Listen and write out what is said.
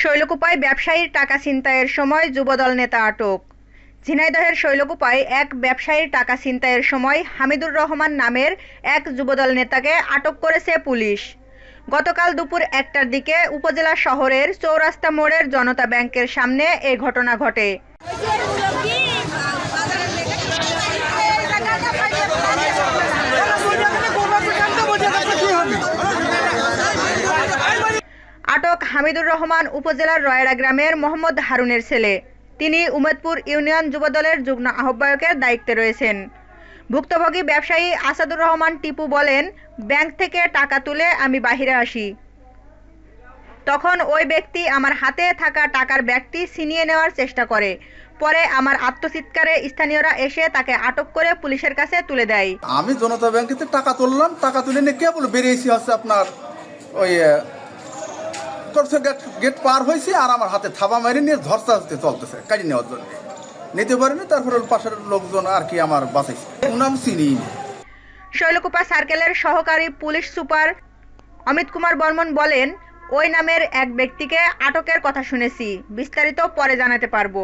শৈলকুপায় ব্যবসায়ীর টাকা ছিনতাইয়ের সময় যুবদল নেতা আটক। ঝিনাইদহের শৈলকুপায় এক ব্যবসায়ীর টাকা ছিনতাইয়ের সময় হামিদুর রহমান নামের এক যুবদল নেতাকে আটক করেছে পুলিশ। গতকাল দুপুর একটার দিকে উপজেলা শহরের চৌরাস্তা মোড়ের জনতা ব্যাংকের সামনে এ ঘটনা ঘটে। আটক হামিদুর রহমান উপজেলার রয়রা গ্রামের মোহাম্মদ হারুনের ছেলে। তিনি উমেদপুর ইউনিয়ন যুবদলের যুগ্ম আহ্বায়কের দায়িত্বে রয়েছেন। ভুক্তভোগী ব্যবসায়ী আসাদুর রহমান টিপু বলেন, ব্যাংক থেকে টাকা তুলে আমি বাহিরে আসি। তখন ওই ব্যক্তি আমার হাতে থাকা টাকার ব্যাগটি ছিনিয়ে নেওয়ার চেষ্টা করে। পরে আমার আত্মচিৎকারে স্থানীয়রা এসে তাকে আটক করে পুলিশের কাছে তুলে দেয়। আমি জনতা ব্যাংকেতে টাকা তুললাম, টাকা তুলে নিয়ে কেবল বেরিয়েছি হচ্ছে আপনার ওই করছে গেট গেট পার হয়েছে আর আমার হাতে থাবা মারি নিয়ে ধরতে ধরতে চলতেছে, কাজে নেওয়ার জন্য। নিতে পারিনি, তারপরে পাশের লোকজন আর কি আমার বাঁচাইছে। নাম চিনি শৈলকুপা সার্কেলের সহকারী পুলিশ সুপার অমিত কুমার বর্মন বলেন, ওই নামের এক ব্যক্তিকে আটকের কথা শুনেছি, বিস্তারিত পরে জানাতে পারব।